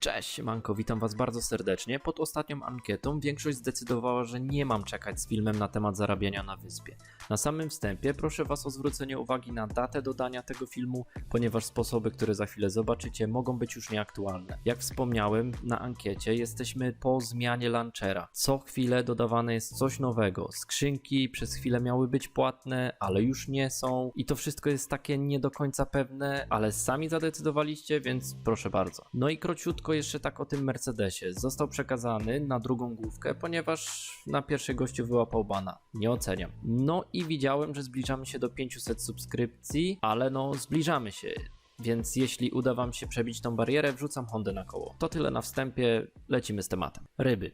Cześć, Manko, witam Was bardzo serdecznie. Pod ostatnią ankietą większość zdecydowała, że nie mam czekać z filmem na temat zarabiania na wyspie. Na samym wstępie proszę Was o zwrócenie uwagi na datę dodania tego filmu, ponieważ sposoby, które za chwilę zobaczycie, mogą być już nieaktualne. Jak wspomniałem na ankiecie, jesteśmy po zmianie launchera. Co chwilę dodawane jest coś nowego. Skrzynki przez chwilę miały być płatne, ale już nie są. I to wszystko jest takie nie do końca pewne, ale sami zadecydowaliście, więc proszę bardzo. No i króciutko jeszcze tak o tym Mercedesie. Został przekazany na drugą główkę, ponieważ na pierwszej gościu wyłapał bana. Nie oceniam. No i widziałem, że zbliżamy się do 500 subskrypcji, ale no zbliżamy się. Więc jeśli uda Wam się przebić tą barierę, wrzucam Hondę na koło. To tyle na wstępie, lecimy z tematem. Ryby.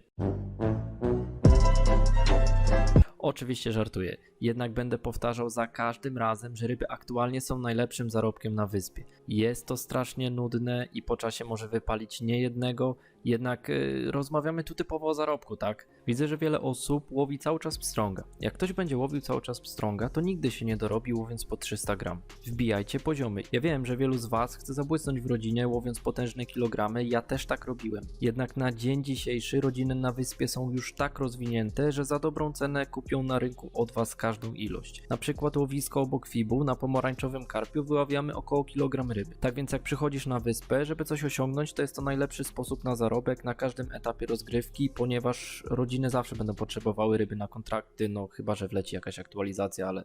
Oczywiście żartuję, jednak będę powtarzał za każdym razem, że ryby aktualnie są najlepszym zarobkiem na wyspie. Jest to strasznie nudne i po czasie może wypalić nie jednego, jednak yy, rozmawiamy tu typowo o zarobku, tak? Widzę, że wiele osób łowi cały czas pstrąga. Jak ktoś będzie łowił cały czas pstrąga, to nigdy się nie dorobi łowiąc po 300 gram. Wbijajcie poziomy. Ja wiem, że wielu z Was chce zabłysnąć w rodzinie łowiąc potężne kilogramy, ja też tak robiłem. Jednak na dzień dzisiejszy rodziny na wyspie są już tak rozwinięte, że za dobrą cenę kupią na rynku od Was każdą ilość. Na przykład łowisko obok Fibu na pomarańczowym karpiu wyławiamy około kilogram ryby. Tak więc jak przychodzisz na wyspę, żeby coś osiągnąć, to jest to najlepszy sposób na zarobek na każdym etapie rozgrywki, ponieważ rodziny zawsze będą potrzebowały ryby na kontrakty, no chyba, że wleci jakaś aktualizacja, ale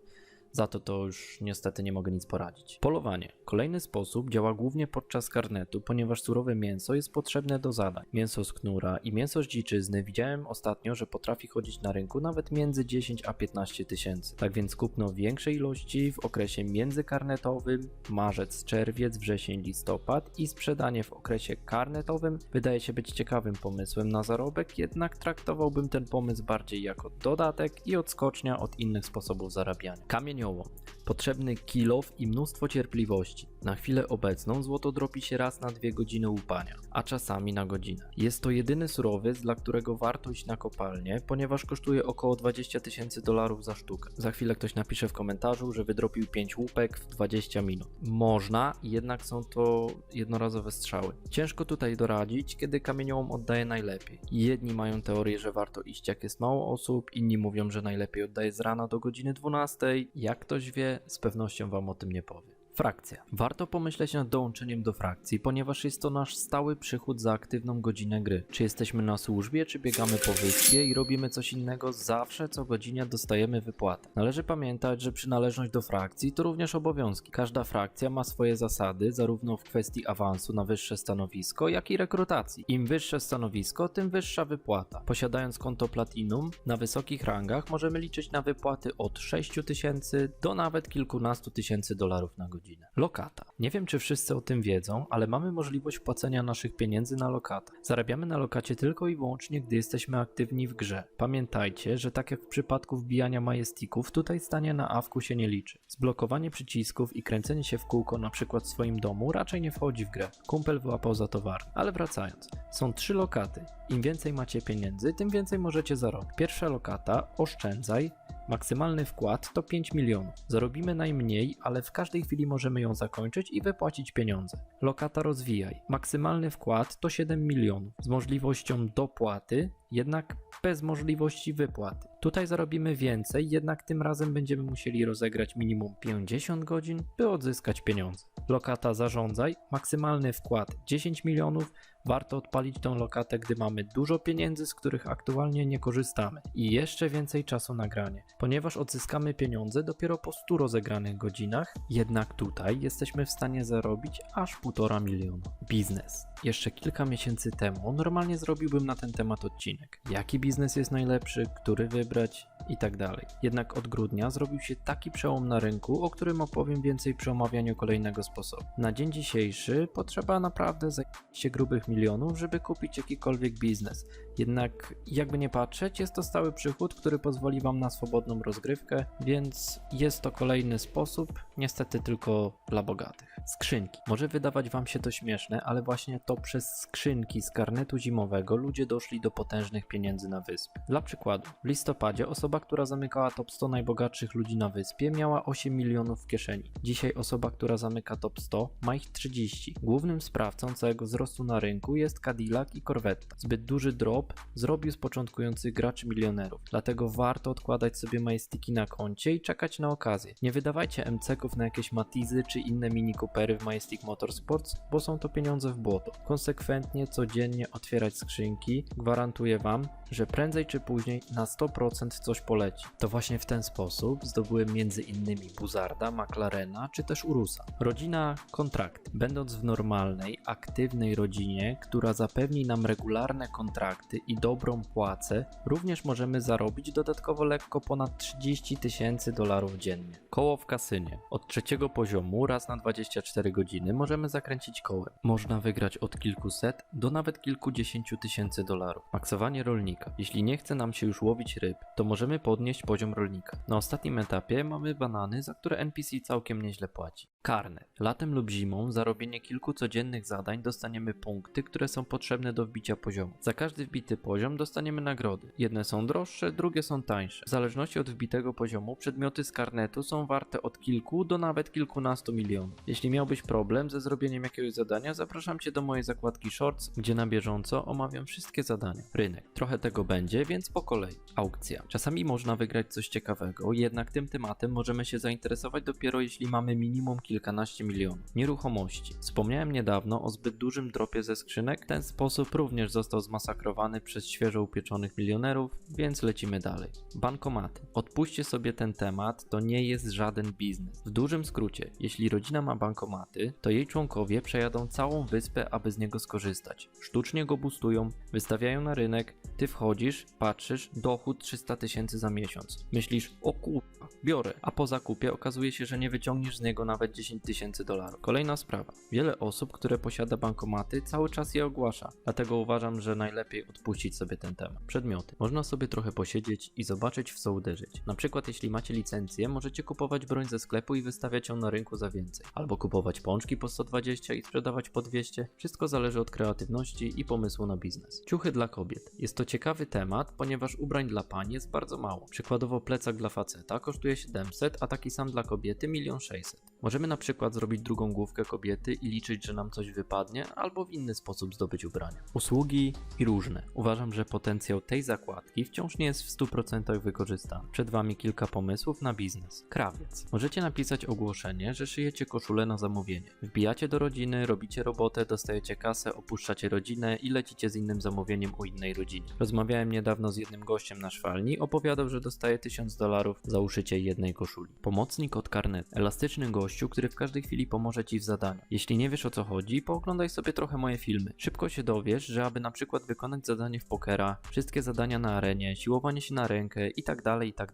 za to to już niestety nie mogę nic poradzić. Polowanie. Kolejny sposób działa głównie podczas karnetu, ponieważ surowe mięso jest potrzebne do zadań. Mięso z knura i mięso z dziczyzny widziałem ostatnio, że potrafi chodzić na rynku nawet między 10 a 15 tysięcy. Tak więc kupno większej ilości w okresie międzykarnetowym, marzec, czerwiec, wrzesień, listopad i sprzedanie w okresie karnetowym wydaje się być ciekawym pomysłem na zarobek, jednak traktowałbym ten pomysł bardziej jako dodatek i odskocznia od innych sposobów zarabiania. Kamieniołom. Potrzebny kilof i mnóstwo cierpliwości. Na chwilę obecną złoto dropi się raz na dwie godziny łupania, a czasami na godzinę. Jest to jedyny surowiec, dla którego warto iść na kopalnię, ponieważ kosztuje około 20 tysięcy dolarów za sztukę. Za chwilę ktoś napisze w komentarzu, że wydropił 5 łupek w 20 minut. Można, jednak są to jednorazowe strzały. Ciężko tutaj doradzić, kiedy kamieniołom oddaje najlepiej. Jedni mają teorię, że warto iść jak jest mało osób, inni mówią, że najlepiej oddaje z rana do godziny 12. Jak ktoś wie, z pewnością wam o tym nie powie. Frakcja. Warto pomyśleć nad dołączeniem do frakcji, ponieważ jest to nasz stały przychód za aktywną godzinę gry. Czy jesteśmy na służbie, czy biegamy po wyspie i robimy coś innego, zawsze co godzinie dostajemy wypłatę. Należy pamiętać, że przynależność do frakcji to również obowiązki. Każda frakcja ma swoje zasady, zarówno w kwestii awansu na wyższe stanowisko, jak i rekrutacji. Im wyższe stanowisko, tym wyższa wypłata. Posiadając konto Platinum na wysokich rangach, możemy liczyć na wypłaty od 6 tysięcy do nawet kilkunastu tysięcy dolarów na godzinę. Lokata. Nie wiem, czy wszyscy o tym wiedzą, ale mamy możliwość płacenia naszych pieniędzy na lokatę. Zarabiamy na lokacie tylko i wyłącznie, gdy jesteśmy aktywni w grze. Pamiętajcie, że tak jak w przypadku wbijania majestików, tutaj stanie na awku się nie liczy. Zblokowanie przycisków i kręcenie się w kółko na przykład w swoim domu raczej nie wchodzi w grę. Kumpel wyłapał za towar. Ale wracając, są trzy lokaty. Im więcej macie pieniędzy, tym więcej możecie zarobić. Pierwsza lokata, oszczędzaj, Maksymalny wkład to 5 milionów. Zarobimy najmniej, ale w każdej chwili możemy ją zakończyć i wypłacić pieniądze. Lokata rozwijaj. Maksymalny wkład to 7 milionów z możliwością dopłaty, jednak bez możliwości wypłaty. Tutaj zarobimy więcej, jednak tym razem będziemy musieli rozegrać minimum 50 godzin, by odzyskać pieniądze. Lokata zarządzaj, maksymalny wkład 10 milionów, warto odpalić tą lokatę, gdy mamy dużo pieniędzy, z których aktualnie nie korzystamy i jeszcze więcej czasu na granie, ponieważ odzyskamy pieniądze dopiero po 100 rozegranych godzinach, jednak tutaj jesteśmy w stanie zarobić aż 1,5 miliona. Biznes. Jeszcze kilka miesięcy temu normalnie zrobiłbym na ten temat odcinek. Jaki biznes jest najlepszy, który wybrać i tak dalej. Jednak od grudnia zrobił się taki przełom na rynku, o którym opowiem więcej przy omawianiu kolejnego sposobu. Na dzień dzisiejszy potrzeba naprawdę się grubych milionów, żeby kupić jakikolwiek biznes. Jednak jakby nie patrzeć, jest to stały przychód, który pozwoli Wam na swobodną rozgrywkę, więc jest to kolejny sposób, niestety tylko dla bogatych. Skrzynki. Może wydawać Wam się to śmieszne, ale właśnie to przez skrzynki z karnetu zimowego ludzie doszli do potężnych pieniędzy na wyspie. Dla przykładu, w listopadzie osoba, która zamykała top 100 najbogatszych ludzi na wyspie miała 8 milionów w kieszeni. Dzisiaj osoba, która zamyka top 100 ma ich 30. Głównym sprawcą całego wzrostu na rynku jest Cadillac i Corvette. Zbyt duży drop zrobił z początkujących graczy milionerów, dlatego warto odkładać sobie majestiki na koncie i czekać na okazję. Nie wydawajcie MC-ków na jakieś Matizy czy inne Mini Coopery w Majestic Motorsports, bo są to pieniądze w błoto. Konsekwentnie, codziennie otwierać skrzynki, gwarantuję Wam, że prędzej czy później na 100% coś poleci. To właśnie w ten sposób zdobyłem innymi Buzarda, McLarena czy też Urusa. Rodzina kontrakt. Będąc w normalnej, aktywnej rodzinie, która zapewni nam regularne kontrakty i dobrą płacę, również możemy zarobić dodatkowo lekko ponad 30 tysięcy dolarów dziennie. Koło w kasynie. Od trzeciego poziomu raz na 24 godziny możemy zakręcić kołem. Można wygrać od kilkuset do nawet kilkudziesięciu tysięcy dolarów. Maksowanie rolnika. Jeśli nie chce nam się już łowić ryb, to możemy podnieść poziom rolnika. Na ostatnim etapie mamy banany, za które NPC całkiem nieźle płaci. Karne. Latem lub zimą za robienie kilku codziennych zadań dostaniemy punkty, które są potrzebne do wbicia poziomu. Za każdy wbity poziom dostaniemy nagrody. Jedne są droższe, drugie są tańsze. W zależności od wbitego poziomu przedmioty z karnetu są warte od kilku do nawet kilkunastu milionów. Jeśli miałbyś problem ze zrobieniem jakiegoś zadania, zapraszam Cię do mojej zakładki Shorts, gdzie na bieżąco omawiam wszystkie zadania. Rynek. Trochę tego będzie, więc po kolei. Aukcja. Czasami można wygrać coś ciekawego, jednak tym tematem możemy się zainteresować dopiero jeśli mamy minimum kilkanaście milionów. Nieruchomości. Wspomniałem niedawno o zbyt dużym dropie ze skrzynek. Ten sposób również został zmasakrowany przez świeżo upieczonych milionerów, więc lecimy dalej. Bankomaty. Odpuśćcie sobie ten temat, to nie jest żaden biznes. W dużym skrócie, jeśli rodzina ma bankomaty, to jej członkowie przejadą całą wyspę, aby z niego skorzystać. Sztucznie go boostują, wystawiają na rynek, ty wchodzisz, patrzysz, dochód 300 tysięcy za miesiąc. Myślisz, o kurwa, biorę, a po zakupie okazuje się, że nie wyciągniesz z niego nawet 10 tysięcy dolarów. Kolejna sprawa. Wiele osób, które posiada bankomaty, cały czas je ogłasza, dlatego uważam, że najlepiej odpuścić sobie ten temat. Przedmioty. Można sobie trochę posiedzieć i zobaczyć w co uderzyć. Na przykład jeśli macie licencję, możecie kupować broń ze sklepu i wystawiać ją na rynku za więcej. Albo kupować pączki po 120 i sprzedawać po 200. Wszystko zależy od kreatywności i pomysłu na biznes. Ciuchy dla kobiet. Jest to ciekawy temat, ponieważ ubrań dla pań jest bardzo mało. Przykładowo plecak dla faceta kosztuje 700, a taki sam dla kobiety 1 600. Możemy na przykład zrobić drugą główkę kobiety i liczyć, że nam coś wypadnie, albo w inny sposób zdobyć ubrania. Usługi i różne. Uważam, że potencjał tej zakładki wciąż nie jest w 100% wykorzystany. Przed Wami kilka pomysłów na biznes. Krawiec. Możecie napisać ogłoszenie, że szyjecie koszulę na zamówienie. Wbijacie do rodziny, robicie robotę, dostajecie kasę, opuszczacie rodzinę i lecicie z innym zamówieniem u innej rodzinie. Rozmawiałem niedawno z jednym gościem na szwalni, opowiadał, że dostaje 1000 dolarów za uszycie jednej koszuli. Pomocnik od karnetu. Elastyczny gościu, który w każdej chwili pomoże Ci w zadaniu. Jeśli nie wiesz o co chodzi, pooglądaj sobie trochę moje filmy. Szybko się dowiesz, że aby na przykład wykonać zadanie w pokera, wszystkie zadania na arenie, siłowanie się na rękę i tak dalej, i tak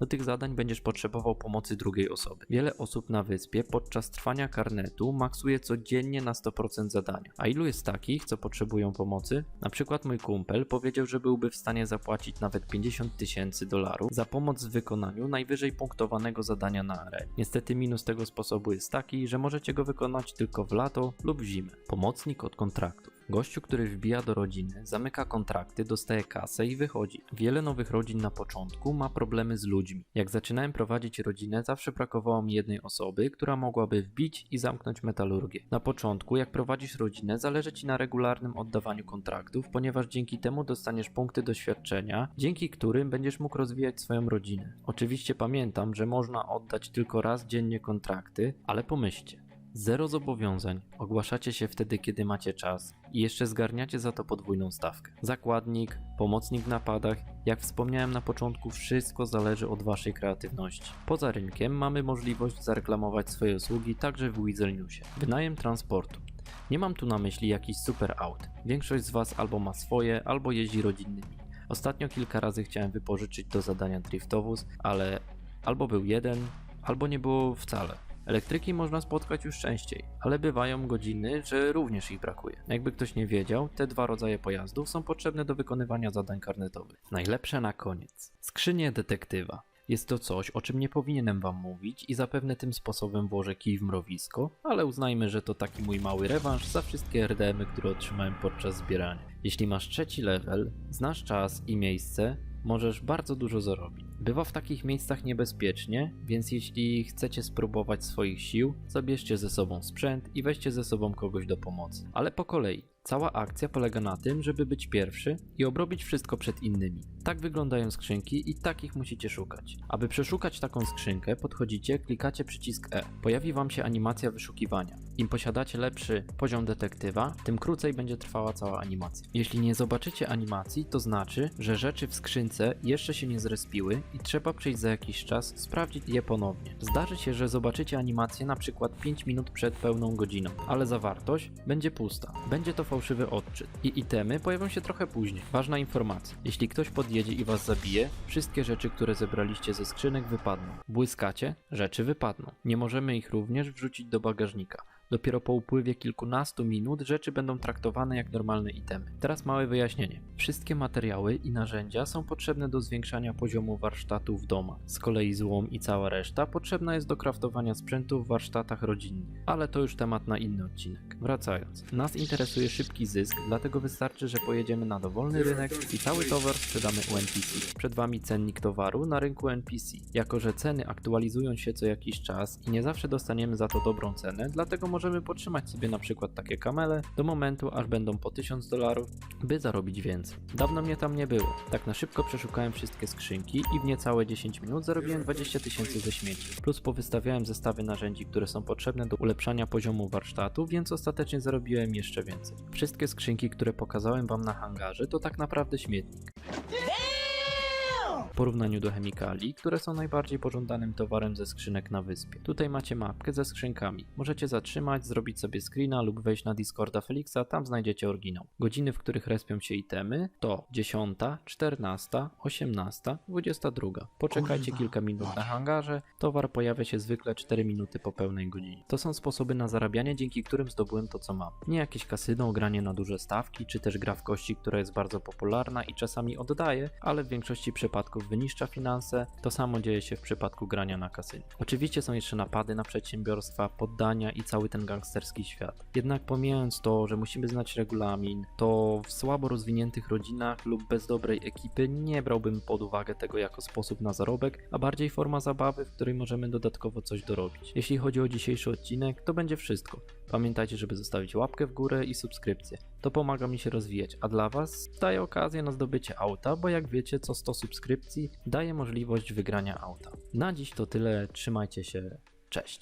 do tych zadań będziesz potrzebował pomocy drugiej osoby. Wiele osób na wyspie podczas trwania karnetu maksuje codziennie na 100% zadania. A ilu jest takich, co potrzebują pomocy? Na przykład mój kumpel powiedział, że byłby w stanie zapłacić nawet 50 tysięcy dolarów za pomoc w wykonaniu najwyżej punktowanego zadania na arenie. Niestety minus tego sposobu jest taki, że możecie go wykonać tylko w lato lub w zimę. Pomocnik od kontraktów. Gościu, który wbija do rodziny, zamyka kontrakty, dostaje kasę i wychodzi. Wiele nowych rodzin na początku ma problemy z ludźmi. Jak zaczynałem prowadzić rodzinę, zawsze brakowało mi jednej osoby, która mogłaby wbić i zamknąć metalurgię. Na początku, jak prowadzisz rodzinę, zależy ci na regularnym oddawaniu kontraktów, ponieważ dzięki temu dostaniesz punkty doświadczenia, dzięki którym będziesz mógł rozwijać swoją rodzinę. Oczywiście pamiętam, że można oddać tylko raz dziennie kontrakty, ale pomyślcie. Zero zobowiązań, ogłaszacie się wtedy, kiedy macie czas i jeszcze zgarniacie za to podwójną stawkę. Zakładnik, pomocnik w napadach, jak wspomniałem na początku, wszystko zależy od Waszej kreatywności. Poza rynkiem mamy możliwość zareklamować swoje usługi także w Weasel Newsie. Wynajem transportu. Nie mam tu na myśli jakiś super aut. Większość z Was albo ma swoje, albo jeździ rodzinnymi. Ostatnio kilka razy chciałem wypożyczyć do zadania driftowóz, ale albo był jeden, albo nie było wcale. Elektryki można spotkać już częściej, ale bywają godziny, że również ich brakuje. Jakby ktoś nie wiedział, te dwa rodzaje pojazdów są potrzebne do wykonywania zadań karnetowych. Najlepsze na koniec. Skrzynie detektywa. Jest to coś, o czym nie powinienem wam mówić i zapewne tym sposobem włożę kij w mrowisko, ale uznajmy, że to taki mój mały rewanż za wszystkie RDM-y, które otrzymałem podczas zbierania. Jeśli masz trzeci level, znasz czas i miejsce, możesz bardzo dużo zarobić. Bywa w takich miejscach niebezpiecznie, więc jeśli chcecie spróbować swoich sił, zabierzcie ze sobą sprzęt i weźcie ze sobą kogoś do pomocy. Ale po kolei. Cała akcja polega na tym, żeby być pierwszy i obrobić wszystko przed innymi. Tak wyglądają skrzynki i takich musicie szukać. Aby przeszukać taką skrzynkę, podchodzicie, klikacie przycisk E. Pojawi wam się animacja wyszukiwania. Im posiadacie lepszy poziom detektywa, tym krócej będzie trwała cała animacja. Jeśli nie zobaczycie animacji, to znaczy, że rzeczy w skrzynce jeszcze się nie zrespiły i trzeba przyjść za jakiś czas, sprawdzić je ponownie. Zdarzy się, że zobaczycie animację na przykład 5 minut przed pełną godziną, ale zawartość będzie pusta. Będzie to fałszywy odczyt. I itemy pojawią się trochę później. Ważna informacja. Jeśli ktoś podjedzie i was zabije, wszystkie rzeczy, które zebraliście ze skrzynek wypadną. Błyskacie, rzeczy wypadną. Nie możemy ich również wrzucić do bagażnika. Dopiero po upływie kilkunastu minut rzeczy będą traktowane jak normalne itemy. Teraz małe wyjaśnienie. Wszystkie materiały i narzędzia są potrzebne do zwiększania poziomu warsztatu w domach. Z kolei złom i cała reszta potrzebna jest do kraftowania sprzętu w warsztatach rodzinnych. Ale to już temat na inny odcinek. Wracając. Nas interesuje szybki zysk, dlatego wystarczy, że pojedziemy na dowolny rynek i cały towar sprzedamy u NPC. Przed Wami cennik towaru na rynku NPC. Jako, że ceny aktualizują się co jakiś czas i nie zawsze dostaniemy za to dobrą cenę, dlatego możemy potrzymać sobie na przykład takie kamele do momentu, aż będą po 1000 dolarów, by zarobić więcej. Dawno mnie tam nie było. Tak na szybko przeszukałem wszystkie skrzynki i w niecałe 10 minut zarobiłem 20 tysięcy ze śmieci. Plus powystawiałem zestawy narzędzi, które są potrzebne do ulepszania poziomu warsztatu, więc ostatecznie zarobiłem jeszcze więcej. Wszystkie skrzynki, które pokazałem wam na hangarze, to tak naprawdę śmietnik. W porównaniu do chemikali, które są najbardziej pożądanym towarem ze skrzynek na wyspie. Tutaj macie mapkę ze skrzynkami. Możecie zatrzymać, zrobić sobie screena lub wejść na Discorda Felixa, tam znajdziecie oryginał. Godziny, w których respią się itemy to 10, 14, 18, 22. Poczekajcie Kurwa, kilka minut na hangarze, towar pojawia się zwykle 4 minuty po pełnej godzinie. To są sposoby na zarabianie, dzięki którym zdobyłem to co mam. Nie jakieś kasyno, granie na duże stawki, czy też gra w kości, która jest bardzo popularna i czasami oddaje, ale w większości przypadków wyniszcza finanse. To samo dzieje się w przypadku grania na kasynie. Oczywiście są jeszcze napady na przedsiębiorstwa, poddania i cały ten gangsterski świat. Jednak pomijając to, że musimy znać regulamin, to w słabo rozwiniętych rodzinach lub bez dobrej ekipy nie brałbym pod uwagę tego jako sposób na zarobek, a bardziej forma zabawy, w której możemy dodatkowo coś dorobić. Jeśli chodzi o dzisiejszy odcinek, to będzie wszystko. Pamiętajcie, żeby zostawić łapkę w górę i subskrypcję. To pomaga mi się rozwijać, a dla Was daje okazję na zdobycie auta, bo jak wiecie, co 100 subskrypcji daje możliwość wygrania auta. Na dziś to tyle, trzymajcie się, cześć.